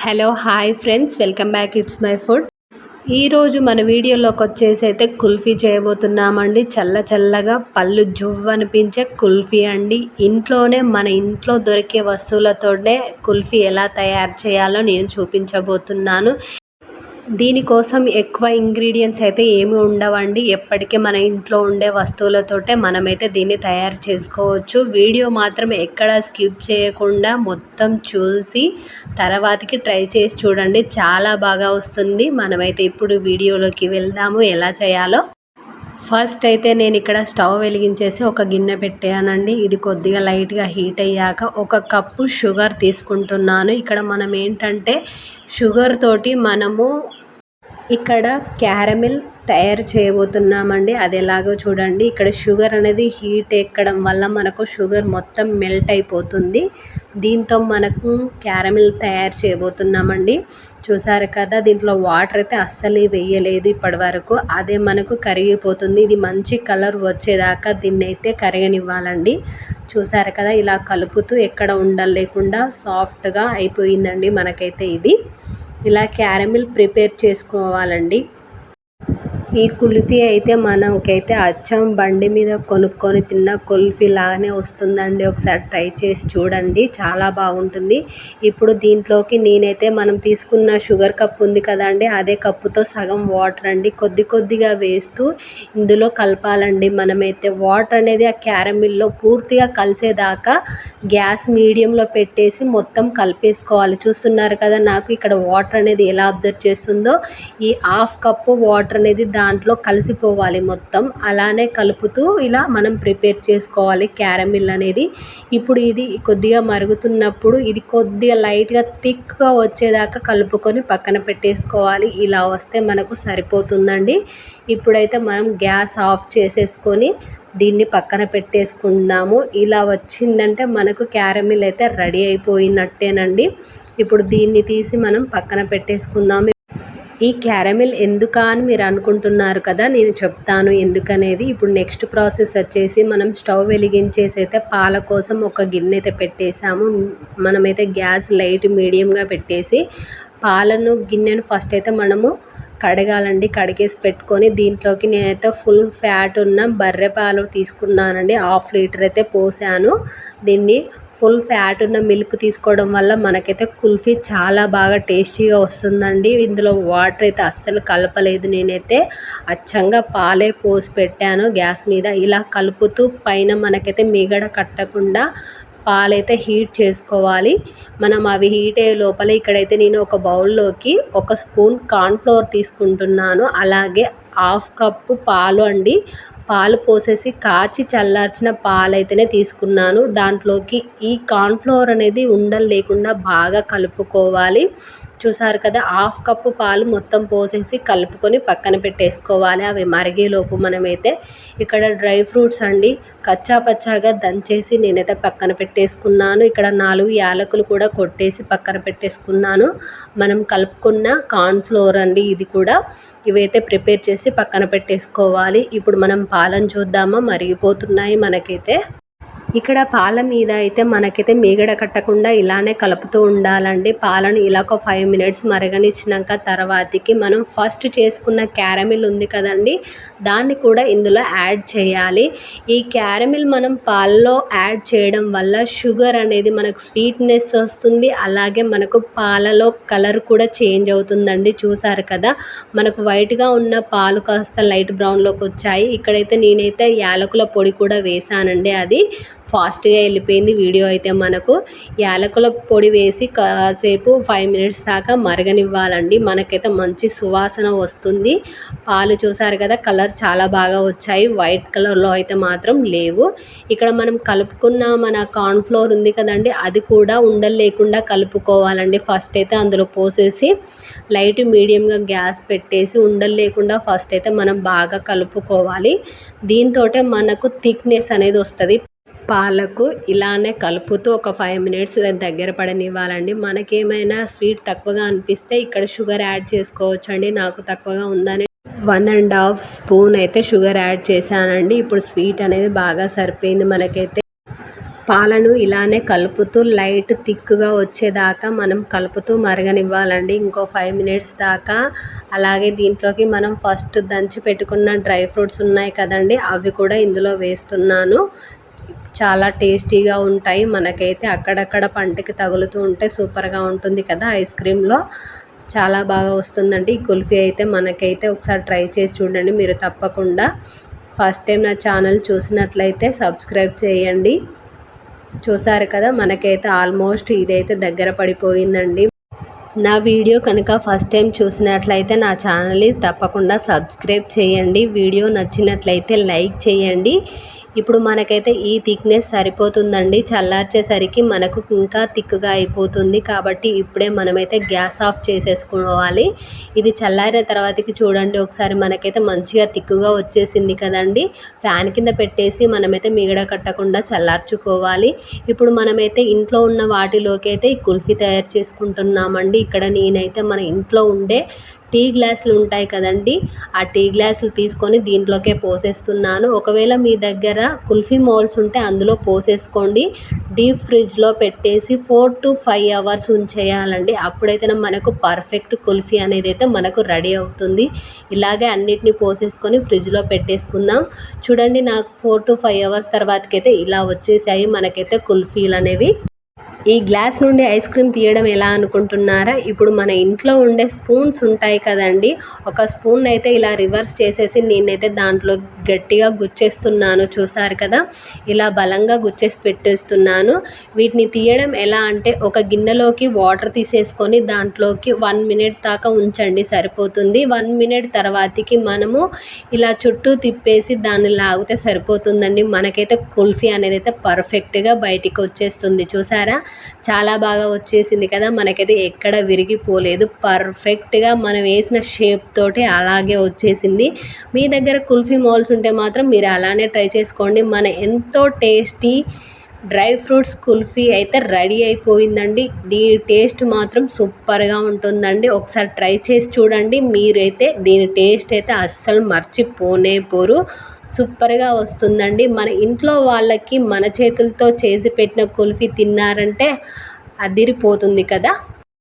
Hello hi friends. Welcome back. It's my food. ఈరోజు మన వీడియోలోకి వచ్చేసి అయితే కుల్ఫీ చేయబోతున్నామండి. చల్ల చల్లగా పళ్ళు జువ్వు అనిపించే కుల్ఫీ అండి. ఇంట్లోనే మన ఇంట్లో దొరికే వస్తువులతోనే కుల్ఫీ ఎలా తయారు చేయాలో నేను చూపించబోతున్నాను. దీనికోసం ఎక్కువ ఇంగ్రీడియంట్స్ అయితే ఏమి ఉండవండి. ఎప్పటికీ మన ఇంట్లో ఉండే వస్తువులతోటే మనమైతే దీన్ని తయారు చేసుకోవచ్చు. వీడియో మాత్రం ఎక్కడ స్కిప్ చేయకుండా మొత్తం చూసి తర్వాతకి ట్రై చేసి చూడండి. చాలా బాగా వస్తుంది. మనమైతే ఇప్పుడు వీడియోలోకి వెళ్దాము. ఎలా చేయాలో. ఫస్ట్ అయితే నేను ఇక్కడ స్టవ్ వెలిగించేసి ఒక గిన్నె పెట్టానండి. ఇది కొద్దిగా లైట్గా హీట్ అయ్యాక ఒక కప్పు షుగర్ తీసుకుంటున్నాను. ఇక్కడ మనం ఏంటంటే షుగర్ తోటి మనము ఇక్కడ క్యారమిల్ తయారు చేయబోతున్నామండి. అది ఎలాగో చూడండి. ఇక్కడ షుగర్ అనేది హీట్ ఎక్కడం వల్ల మనకు షుగర్ మొత్తం మెల్ట్ అయిపోతుంది. దీంతో మనకు క్యారమిల్ తయారు చేయబోతున్నామండి. చూసారు కదా దీంట్లో వాటర్ అయితే అస్సలు వేయలేదు ఇప్పటి వరకు అదే మనకు కరిగిపోతుంది. ఇది మంచి కలర్ వచ్చేదాకా దీన్ని అయితే కరగనివ్వాలండి. చూసారు కదా ఇలా కలుపుతూ ఎక్కడ ఉండలేకుండా సాఫ్ట్గా అయిపోయిందండి మనకైతే ఇది. ఇలా క్యారమిల్ ప్రిపేర్ చేసుకోవాలండి. ఈ కుల్ఫీ అయితే మనకైతే అచ్చం బండి మీద కొనుక్కొని తిన్న కుల్ఫీ లాగానే వస్తుందండి. ఒకసారి ట్రై చేసి చూడండి. చాలా బాగుంటుంది. ఇప్పుడు దీంట్లోకి నేనైతే మనం తీసుకున్న షుగర్ కప్ ఉంది కదండి. అదే కప్పుతో సగం వాటర్ అండి. కొద్ది కొద్దిగా వేస్తూ ఇందులో కలపాలండి. మనమైతే వాటర్ అనేది ఆ క్యారమిల్లో పూర్తిగా కలిసేదాకా గ్యాస్ మీడియంలో పెట్టేసి మొత్తం కలిపేసుకోవాలి. చూస్తున్నారు కదా నాకు ఇక్కడ వాటర్ అనేది ఎలా అబ్జర్వ్ చేస్తుందో. ఈ హాఫ్ కప్పు వాటర్ అనేది దాంట్లో కలిసిపోవాలి మొత్తం. అలానే కలుపుతూ ఇలా మనం ప్రిపేర్ చేసుకోవాలి క్యారమిల్ అనేది. ఇప్పుడు ఇది కొద్దిగా మరుగుతున్నప్పుడు ఇది కొద్దిగా లైట్గా థిక్గా వచ్చేదాకా కలుపుకొని పక్కన పెట్టేసుకోవాలి. ఇలా వస్తే మనకు సరిపోతుందండి. ఇప్పుడైతే మనం గ్యాస్ ఆఫ్ చేసేసుకొని దీన్ని పక్కన పెట్టేసుకుందాము. ఇలా వచ్చిందంటే మనకు క్యారమిల్ అయితే రెడీ అయిపోయినట్టేనండి. ఇప్పుడు దీన్ని తీసి మనం పక్కన పెట్టేసుకుందాము. ఈ క్యారమిల్ ఎందుకా అని మీరు అనుకుంటున్నారు కదా నేను చెప్తాను ఎందుకనేది. ఇప్పుడు నెక్స్ట్ ప్రాసెస్ వచ్చేసి మనం స్టవ్ వెలిగించేసి అయితే పాల కోసం ఒక గిన్నె అయితే పెట్టేసాము మనమైతే గ్యాస్ లైట్ మీడియంగా పెట్టేసి పాలను గిన్నెను ఫస్ట్ అయితే మనము కడగాలండి. కడిగేసి పెట్టుకొని దీంట్లోకి నేనైతే ఫుల్ ఫ్యాట్ ఉన్న బర్రె పాలు తీసుకున్నానండి. హాఫ్ లీటర్ అయితే పోసాను. దీన్ని ఫుల్ ఫ్యాట్ ఉన్న మిల్క్ తీసుకోవడం వల్ల మనకైతే కుల్ఫీ చాలా బాగా టేస్టీగా వస్తుందండి. ఇందులో వాటర్ అయితే అస్సలు కలపలేదు నేనైతే. అచ్చంగా పాలే పోసి పెట్టాను గ్యాస్ మీద. ఇలా కలుపుతూ పైన మనకైతే మిగడ కట్టకుండా పాలైతే హీట్ చేసుకోవాలి. మనం అవి హీట్ అయ్యే లోపల ఇక్కడైతే నేను ఒక బౌల్లోకి ఒక స్పూన్ కార్న్ఫ్లోర్ తీసుకుంటున్నాను. అలాగే హాఫ్ కప్పు పాలు అండి. పాలు పోసేసి కాచి చల్లార్చిన పాలైతేనే తీసుకున్నాను. దాంట్లోకి ఈ కార్న్ఫ్లోర్ అనేది ఉండలు లేకుండా బాగా కలుపుకోవాలి. చూసారు కదా హాఫ్ కప్పు పాలు మొత్తం పోసేసి కలుపుకొని పక్కన పెట్టేసుకోవాలి. అవి మరిగేలోపు మనమైతే ఇక్కడ డ్రై ఫ్రూట్స్ అండి కచ్చా పచ్చాగా దంచేసి నేనైతే పక్కన పెట్టేసుకున్నాను. ఇక్కడ నాలుగు యాలకులు కూడా కొట్టేసి పక్కన పెట్టేసుకున్నాను. మనం కలుపుకున్న కార్న్ఫ్లోర్ అండి ఇది కూడా. ఇవైతే ప్రిపేర్ చేసి పక్కన పెట్టేసుకోవాలి. ఇప్పుడు మనం పాలను చూద్దామా? మరిగిపోతున్నాయి మనకైతే. ఇక్కడ పాల మీద అయితే మనకైతే మీగడ కట్టకుండా ఇలానే కలుపుతూ ఉండాలండి. పాలను ఇలా ఒక ఫైవ్ మినిట్స్ మరగనిచ్చినాక తర్వాతకి మనం ఫస్ట్ చేసుకున్న క్యారమిల్ ఉంది కదండి దాన్ని కూడా ఇందులో యాడ్ చేయాలి. ఈ క్యారమిల్ మనం పాలలో యాడ్ చేయడం వల్ల షుగర్ అనేది మనకు స్వీట్నెస్ వస్తుంది అలాగే మనకు పాలలో కలర్ కూడా చేంజ్ అవుతుందండి. చూసారు కదా మనకు వైట్గా ఉన్న పాలు కాస్త లైట్ బ్రౌన్లోకి వచ్చాయి. ఇక్కడైతే నేనైతే యాలకుల పొడి కూడా వేసానండి అది. ఫాస్ట్గా వెళ్ళిపోయింది వీడియో అయితే మనకు. యాలకుల పొడి వేసి కాసేపు ఫైవ్ మినిట్స్ దాకా మరగనివ్వాలండి. మనకైతే మంచి సువాసన వస్తుంది. పాలు చూసారు కదా కలర్ చాలా బాగా వచ్చాయి. వైట్ కలర్లో అయితే మాత్రం లేవు. ఇక్కడ మనం కలుపుకున్న మన కార్న్ఫ్లోర్ ఉంది కదండి అది కూడా ఉండలు లేకుండా కలుపుకోవాలండి. ఫస్ట్ అయితే అందులో పోసేసి లైట్ మీడియంగా గ్యాస్ పెట్టేసి ఉండలు లేకుండా ఫస్ట్ అయితే మనం బాగా కలుపుకోవాలి. దీంతో మనకు థిక్నెస్ అనేది వస్తుంది. పాలకు ఇలానే కలుపుతూ ఒక ఫైవ్ మినిట్స్ దగ్గర పడనివ్వాలండి. మనకేమైనా స్వీట్ తక్కువగా అనిపిస్తే ఇక్కడ షుగర్ యాడ్ చేసుకోవచ్చు అండి నాకు తక్కువగా ఉందని వన్ అండ్ హాఫ్ స్పూన్ అయితే షుగర్ యాడ్ చేశానండి. ఇప్పుడు స్వీట్ అనేది బాగా సరిపోయింది మనకైతే. పాలను ఇలానే కలుపుతూ లైట్ థిక్గా వచ్చేదాకా మనం కలుపుతూ మరగనివ్వాలండి. ఇంకో ఫైవ్ మినిట్స్ దాకా. అలాగే దీంట్లోకి మనం ఫస్ట్ దంచి పెట్టుకున్న డ్రై ఫ్రూట్స్ ఉన్నాయి కదండి అవి కూడా ఇందులో వేస్తున్నాను. చాలా టేస్టీగా ఉంటాయి. మనకైతే అక్కడక్కడ పంటకి తగులుతూ ఉంటే సూపర్గా ఉంటుంది కదా ఐస్ క్రీమ్లో. చాలా బాగా వస్తుందండి. ఈ కుల్ఫీ అయితే మనకైతే ఒకసారి ట్రై చేసి చూడండి. మీరు తప్పకుండా ఫస్ట్ టైం నా ఛానల్ చూసినట్లయితే సబ్స్క్రైబ్ చేయండి. చూసారు కదా మనకైతే ఆల్మోస్ట్ ఇదైతే దగ్గర పడిపోయిందండి. నా వీడియో కనుక ఫస్ట్ టైం చూసినట్లయితే నా ఛానల్ని తప్పకుండా సబ్స్క్రైబ్ చేయండి. వీడియో నచ్చినట్లయితే లైక్ చేయండి. ఇప్పుడు మనకైతే ఈ థిక్నెస్ సరిపోతుందండి. చల్లార్చేసరికి మనకు ఇంకా థిక్గా అయిపోతుంది. కాబట్టి ఇప్పుడే మనమైతే గ్యాస్ ఆఫ్ చేసేసుకోవాలి. ఇది చల్లారిన తర్వాతకి చూడండి ఒకసారి మనకైతే మంచిగా థిక్గా వచ్చేసింది కదండి. ఫ్యాన్ కింద పెట్టేసి మనమైతే మిగడ కట్టకుండా చల్లార్చుకోవాలి. ఇప్పుడు మనమైతే ఇంట్లో ఉన్న వాటిలోకి అయితే ఈ కుల్ఫీ తయారు చేసుకుంటున్నామండి. ఇక్కడ నేనైతే మన ఇంట్లో ఉండే టీ గ్లాసులు ఉంటాయి కదండి ఆ టీ గ్లాసులు తీసుకొని దీంట్లోకే పోసేస్తున్నాను. ఒకవేళ మీ దగ్గర కుల్ఫీ మౌల్స్ ఉంటే అందులో పోసేసుకోండి. డీప్ ఫ్రిడ్జ్లో పెట్టేసి ఫోర్ టు ఫైవ్ అవర్స్ ఉంచేయాలండి. అప్పుడైతే మనకు పర్ఫెక్ట్ కుల్ఫీ అనేది అయితే మనకు రెడీ అవుతుంది. ఇలాగే అన్నిటిని పోసేసుకొని ఫ్రిడ్జ్లో పెట్టేసుకుందాం. చూడండి నాకు ఫోర్ టు ఫైవ్ అవర్స్ తర్వాతకైతే ఇలా వచ్చేసాయి. మనకైతే కుల్ఫీలు అనేవి ఈ గ్లాస్ నుండి ఐస్ క్రీమ్ తీయడం ఎలా అనుకుంటున్నారా? ఇప్పుడు మన ఇంట్లో ఉండే స్పూన్స్ ఉంటాయి కదండి. ఒక స్పూన్ అయితే ఇలా రివర్స్ చేసేసి నేనైతే దాంట్లో గట్టిగా గుచ్చేస్తున్నాను. చూసారు కదా? ఇలా బలంగా గుచ్చేసి పెట్టేస్తున్నాను. వీటిని తీయడం ఎలా అంటే ఒక గిన్నెలోకి వాటర్ తీసేసుకొని దాంట్లోకి వన్ మినిట్ దాకా ఉంచండి సరిపోతుంది. వన్ మినిట్ తర్వాతకి మనము ఇలా చుట్టూ తిప్పేసి దాన్ని లాగితే సరిపోతుందండి. మనకైతే కుల్ఫీ అనేది అయితే పర్ఫెక్ట్గా బయటికి వచ్చేస్తుంది. చూసారా? చాలా బాగా వచ్చేసింది కదా. మనకైతే ఎక్కడ విరిగిపోలేదు. పర్ఫెక్ట్గా మనం వేసిన షేప్ తోటి అలాగే వచ్చేసింది. మీ దగ్గర కుల్ఫీ మాల్స్ ఉంటే మాత్రం మీరు అలానే ట్రై చేసుకోండి. మన ఎంతో టేస్టీ డ్రై ఫ్రూట్స్ కుల్ఫీ అయితే రెడీ అయిపోయిందండి. దీని టేస్ట్ మాత్రం సూపర్గా ఉంటుందండి. ఒకసారి ట్రై చేసి చూడండి. మీరైతే దీని టేస్ట్ అయితే అస్సలు మర్చిపోనే పోరు. సూపర్గా వస్తుందండి. మన ఇంట్లో వాళ్ళకి మన చేతులతో చేసి పెట్టిన కుల్ఫీ తిన్నారంటే అదిరిపోతుంది కదా?